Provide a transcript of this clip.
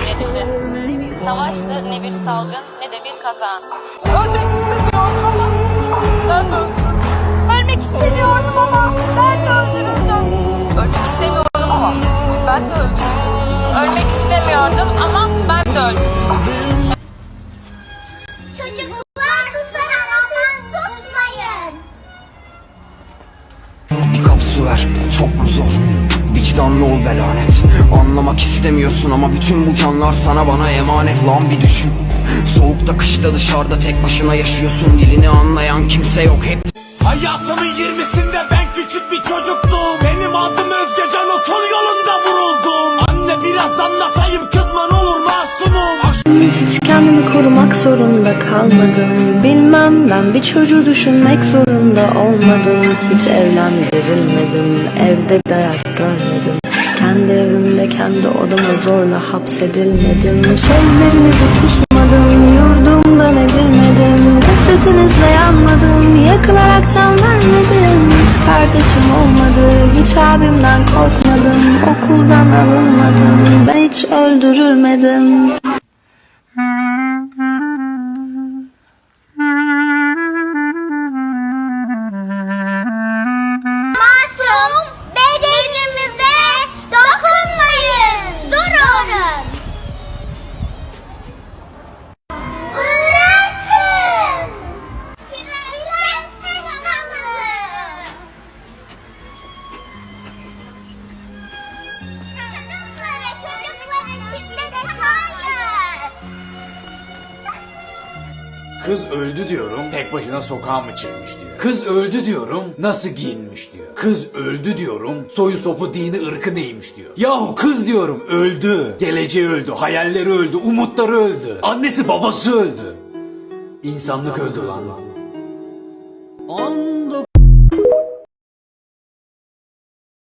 edildi. Savaştı ne bir salgın ne de bir kaza. Ölmek istemiyordum ama ben de öldürüldüm. Ölmek istemiyordum ama ben de öldürüldüm. Ölmek istemiyordum ama ben de öldürüldüm. Ölmek istemiyordum ama ben de öldürüldüm. Çocuklar susar ama susmayın. Bir kap su ver çok mu zor Vicdanlı ol be lanet Anlamak istemiyorsun ama bütün bu canlar sana bana emanet Lan bir düşün. Soğukta kışta dışarıda tek başına yaşıyorsun. Dilini anlayan kimse yok hep Hayatımın yirmisinde ben küçük bir çocuktum. Benim adım Özgecan okul yolunda vuruldum. Anne biraz anlatayım kızma ne olur masumum. Hiç kendimi korumak zorunda kalmadım. Bilmem ben bir çocuğu düşünmek zorunda olmadım. Hiç evlendirilmedim Evde dayak görmedim Kendi evimde kendi odama zorla hapsedilmedim. Sözlerinizi tutmadım Yurdumdan edilmedim Nefretinizle yanmadım Yakılarak can vermedim. Hiç kardeşim olmadı Hiç abimden korkmadım. Okuldan alınmadım Ben hiç öldürülmedim Kız öldü diyorum, tek başına sokağa mı çıkmış diyor. Kız öldü diyorum, nasıl giyinmiş diyor. Kız öldü diyorum, soyu sopu dini ırkı neymiş diyor. Yahu kız diyorum, öldü. Geleceği öldü, hayalleri öldü, umutları öldü. Annesi babası öldü. İnsanlık öldü lan.